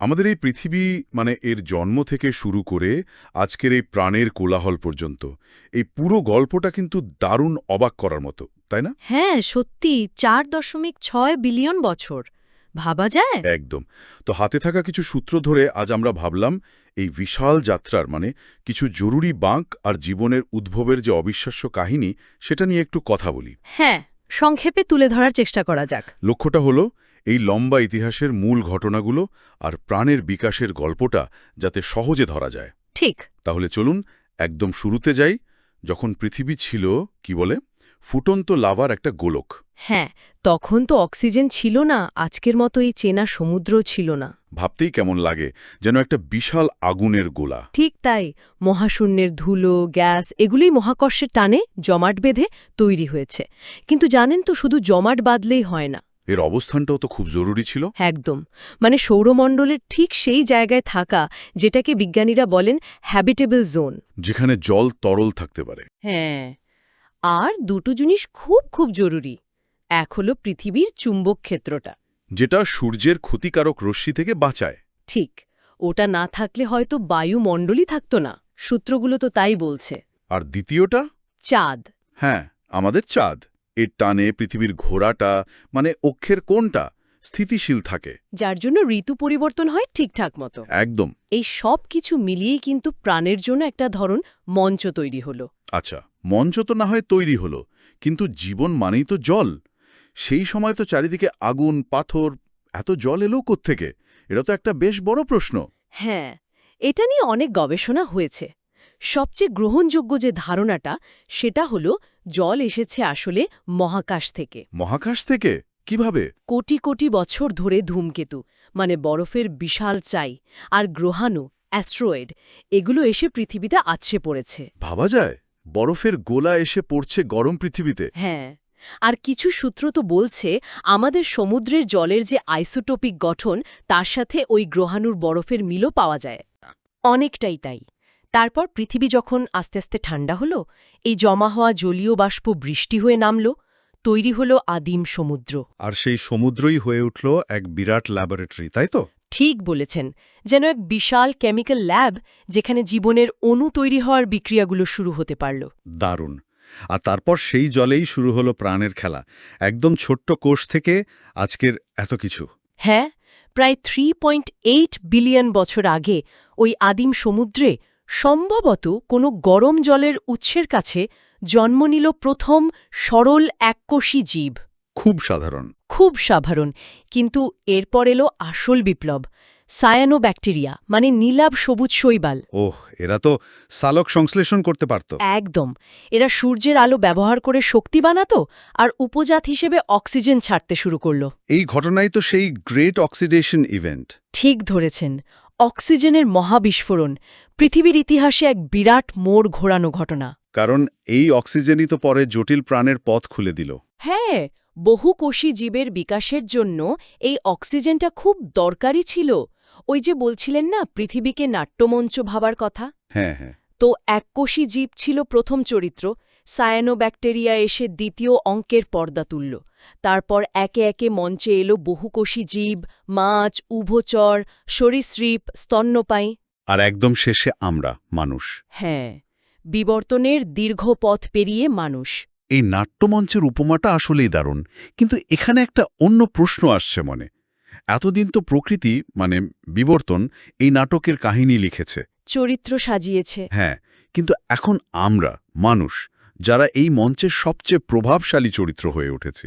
আমাদের এই পৃথিবী মানে এর জন্ম থেকে শুরু করে আজকের এই প্রাণের কোলাহল পর্যন্ত এই পুরো গল্পটা কিন্তু দারুণ অবাক করার মতো তাই না? হ্যাঁ সত্যি চার দশমিক ছয় বিলিয়ন বছর। ভাবা যায়? একদম। তো হাতে থাকা কিছু সূত্র ধরে আজ আমরা ভাবলাম এই বিশাল যাত্রার মানে কিছু জরুরি বাঁক আর জীবনের উদ্ভবের যে অবিশ্বাস্য কাহিনী সেটা নিয়ে একটু কথা বলি। হ্যাঁ সংক্ষেপে তুলে ধরার চেষ্টা করা যাক। লক্ষ্যটা হলো এই লম্বা ইতিহাসের মূল ঘটনাগুলো আর প্রাণের বিকাশের গল্পটা যাতে সহজে ধরা যায়। ঠিক। তাহলে চলুন একদম শুরুতে যাই। যখন পৃথিবী ছিল কি বলে ফুটন্ত লাভার একটা গোলক। হ্যাঁ তখন তো অক্সিজেন ছিল না আজকের মতো এই চেনা সমুদ্র ছিল না। ভাবতেই কেমন লাগে যেন একটা বিশাল আগুনের গোলা। ঠিক তাই মহাশূন্যের ধুলো গ্যাস এগুলোই মহাকর্ষের টানে জমাট বেঁধে তৈরি হয়েছে। কিন্তু জানেন তো শুধু জমাট বাঁধলেই হয় না। এর অবস্থানটাও তো খুব জরুরি ছিল। একদম। মানে সৌরমণ্ডলের ঠিক সেই জায়গায় থাকা যেটাকে বিজ্ঞানীরা বলেন হ্যাবিটেবল জোন যেখানে জল তরল থাকতে পারে। হ্যাঁ। আর দুটো জিনিস খুব খুব জরুরি। এক হলো পৃথিবীর চুম্বক ক্ষেত্রটা। যেটা সূর্যের ক্ষতিকারক রশ্মি থেকে বাঁচায়। ঠিক। ওটা না থাকলে হয়তো বায়ুমণ্ডলই থাকতো না। সূত্রগুলো তো তাই বলছে। আর দ্বিতীয়টা? চাঁদ। হ্যাঁ আমাদের চাঁদ। এর টানে পৃথিবীর ঘোড়াটা মানে অক্ষের কোনটা স্থিতিশীল থাকে। যার জন্য ঋতু পরিবর্তন হয় ঠিকঠাক মতো। একদম। এই সব কিছু মিলিয়েই কিন্তু প্রাণের জন্য একটা ধরন মঞ্চ তৈরি হলো। আচ্ছা মঞ্চ তো না হয় তৈরি হলো কিন্তু জীবন মানেই তো জল। সেই সময় তো চারিদিকে আগুন পাথর এত জল এলো থেকে এটা তো একটা বেশ বড় প্রশ্ন। হ্যাঁ এটা নিয়ে অনেক গবেষণা হয়েছে। সবচেয়ে গ্রহণযোগ্য যে ধারণাটা সেটা হলো জল এসেছে আসলে মহাকাশ থেকে। মহাকাশ থেকে? কীভাবে? কোটি কোটি বছর ধরে ধূমকেতু মানে বরফের বিশাল চাই আর গ্রহাণু অ্যাস্ট্রয়েড এগুলো এসে পৃথিবীতে আছড়ে পড়েছে। ভাবা যায়? বরফের গোলা এসে পড়ছে গরম পৃথিবীতে। হ্যাঁ আর কিছু সূত্র তো বলছে আমাদের সমুদ্রের জলের যে আইসোটোপিক গঠন তার সাথে ওই গ্রহাণুর বরফের মিলও পাওয়া যায়। অনেকটাই তাই। তারপর পৃথিবী যখন আস্তে আস্তে ঠান্ডা হলো এই জমা হওয়া জলীয় বাষ্প বৃষ্টি হয়ে নামল তৈরি হলো আদিম সমুদ্র। আর সেই সমুদ্রই হয়ে উঠল এক বিরাট ল্যাবরেটরি তাই তো? ঠিক বলেছেন যেন এক বিশাল কেমিক্যাল ল্যাব যেখানে জীবনের অণু তৈরি হওয়ার বিক্রিয়াগুলো শুরু হতে পারল। দারুণ। আর তারপর সেই জলেই শুরু হলো প্রাণের খেলা। একদম ছোট্ট কোষ থেকে আজকের এত কিছু। হ্যাঁ প্রায় থ্রি পয়েন্ট এইট বিলিয়ন বছর আগে ওই আদিম সমুদ্রে সম্ভবত কোনো গরম জলের উৎসের কাছে জন্ম নিল প্রথম সরল এককোষী জীব। খুব সাধারণ। খুব সাধারণ কিন্তু এরপর এলো আসল বিপ্লব সায়ানো ব্যাকটেরিয়া মানে নীলাভ সবুজ শৈবাল। ওহ এরা তো সালোক সংশ্লেষণ করতে পারত। একদম এরা সূর্যের আলো ব্যবহার করে শক্তি বানাতো আর উপজাত হিসেবে অক্সিজেন ছাড়তে শুরু করল। এই ঘটনাই তো সেই গ্রেট অক্সিডেশন ইভেন্ট। ঠিক ধরেছেন অক্সিজেনের মহাবিস্ফোরণ পৃথিবীর ইতিহাসে এক বিরাট মোড় ঘোরানো ঘটনা। কারণ এই অক্সিজেনই তো পরে জটিল প্রাণের পথ খুলে দিল। হ্যাঁ বহুকোষী জীবের বিকাশের জন্য এই অক্সিজেনটা খুব দরকারি ছিল। ওই যে বলছিলেন না পৃথিবীকে নাট্যমঞ্চ ভাবার কথা? হ্যাঁ হ্যাঁ। তো এককোষী জীব ছিল প্রথম চরিত্র সায়ানোব্যাকটেরিয়া এসে দ্বিতীয় অঙ্কের পর্দা তুলল। তারপর একে একে মঞ্চে এলো বহুকোষী জীব মাছ উভচর সরীসৃপ স্তন্যপায়ী। আর একদম শেষে আমরা মানুষ। হ্যাঁ বিবর্তনের দীর্ঘ পথ পেরিয়ে মানুষ। এই নাট্যমঞ্চের উপমাটা আসলেই দারুণ কিন্তু এখানে একটা অন্য প্রশ্ন আসছে মনে। এতদিন তো প্রকৃতি মানে বিবর্তন এই নাটকের কাহিনী লিখেছে। চরিত্র সাজিয়েছে। হ্যাঁ কিন্তু এখন আমরা মানুষ যারা এই মঞ্চের সবচেয়ে প্রভাবশালী চরিত্র হয়ে উঠেছে।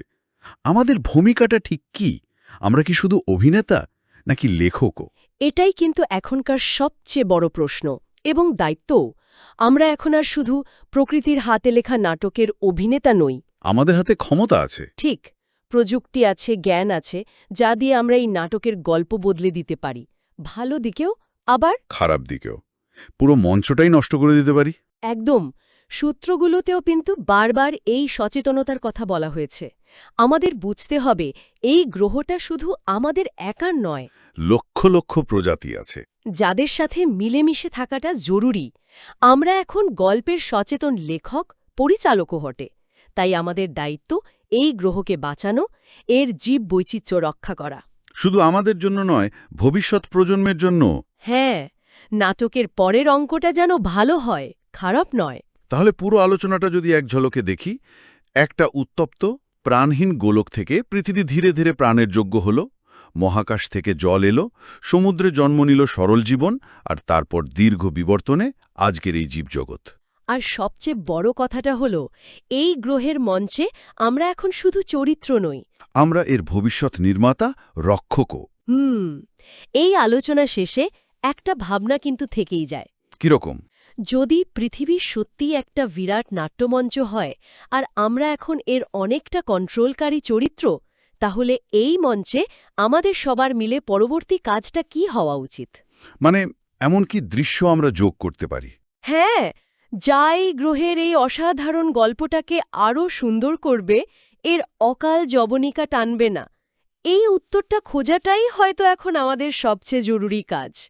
আমাদের ভূমিকাটা ঠিক কি? আমরা কি শুধু অভিনেতা নাকি লেখকও? এটাই কিন্তু এখনকার সবচেয়ে বড় প্রশ্ন এবং দায়িত্বও। আমরা এখন আর শুধু প্রকৃতির হাতে লেখা নাটকের অভিনেতা নই। আমাদের হাতে ক্ষমতা আছে। ঠিক প্রযুক্তি আছে জ্ঞান আছে যা দিয়ে আমরা এই নাটকের গল্প বদলে দিতে পারি। ভালো দিকেও আবার খারাপ দিকেও। পুরো মঞ্চটাই নষ্ট করে দিতে পারি? একদম। সূত্রগুলোতেও কিন্তু বারবার এই সচেতনতার কথা বলা হয়েছে। আমাদের বুঝতে হবে এই গ্রহটা শুধু আমাদের একার নয়। লক্ষ লক্ষ প্রজাতি আছে। যাদের সাথে মিলেমিশে থাকাটা জরুরি। আমরা এখন গল্পের সচেতন লেখক পরিচালকও হটে তাই আমাদের দায়িত্ব এই গ্রহকে বাঁচানো এর জীব বৈচিত্র্য রক্ষা করা। শুধু আমাদের জন্য নয় ভবিষ্যৎ প্রজন্মের জন্য হ্যাঁ নাটকের পরের অঙ্কটা যেন ভালো হয় খারাপ নয়। তাহলে পুরো আলোচনাটা যদি এক ঝলকে দেখি একটা উত্তপ্ত প্রাণহীন গোলক থেকে পৃথিবী ধীরে ধীরে প্রাণের যোগ্য হল মহাকাশ থেকে জল এলো সমুদ্রে জন্ম নিল সরল জীবন আর তারপর দীর্ঘ বিবর্তনে আজকের এই জীবজগৎ। আর সবচেয়ে বড় কথাটা হলো এই গ্রহের মঞ্চে আমরা এখন শুধু চরিত্র নই। আমরা এর ভবিষ্যৎ নির্মাতা রক্ষকও। হুম এই আলোচনা শেষে একটা ভাবনা কিন্তু থেকেই যায়। কীরকম? যদি পৃথিবী সত্যিই একটা বিরাট নাট্যমঞ্চ হয় আর আমরা এখন এর অনেকটা কন্ট্রোলকারী চরিত্র তাহলে এই মঞ্চে আমাদের সবার মিলে পরবর্তী কাজটা কি হওয়া উচিত? মানে এমন কি দৃশ্য আমরা যোগ করতে পারি? হ্যাঁ যা এই গ্রহের এই অসাধারণ গল্পটাকে আরও সুন্দর করবে এর অকাল জবনিকা টানবে না। এই উত্তরটা খোঁজাটাই হয়তো এখন আমাদের সবচেয়ে জরুরি কাজ।